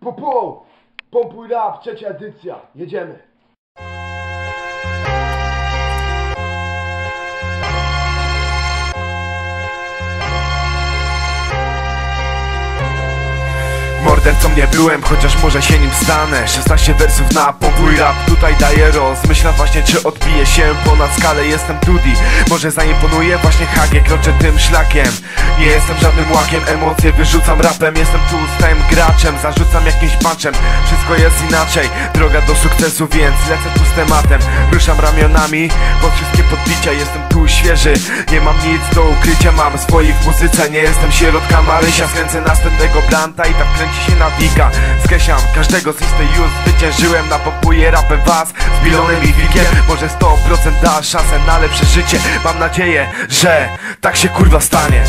Po, po! Pompuj rap, trzecia edycja. Jedziemy. Mordercą nie byłem, chociaż może się nim stanę 16 wersów na pokój rap tutaj daję roz Myślę właśnie czy odbije się ponad skalę Jestem Tudi, może zaimponuję właśnie hagie Kroczę tym szlakiem Nie jestem żadnym łakiem, emocje wyrzucam rapem. Jestem tu stałym graczem, zarzucam jakimś punczem Wszystko jest inaczej, droga do sukcesu Więc lecę tu tematem. Ruszam ramionami, pod wszystkie podbicia Jestem tu świeży, nie mam nic do ukrycia Mam swoich w muzyce, nie jestem sierotka Marysia Skręcę następnego blanta i tak kręci się nawika Skreślam każdego z listy już zwyciężyłem. Napompuję rapem was z bilonem i wikiem. Może 100% da szansę na lepsze życie. Mam nadzieję, że tak się kurwa stanie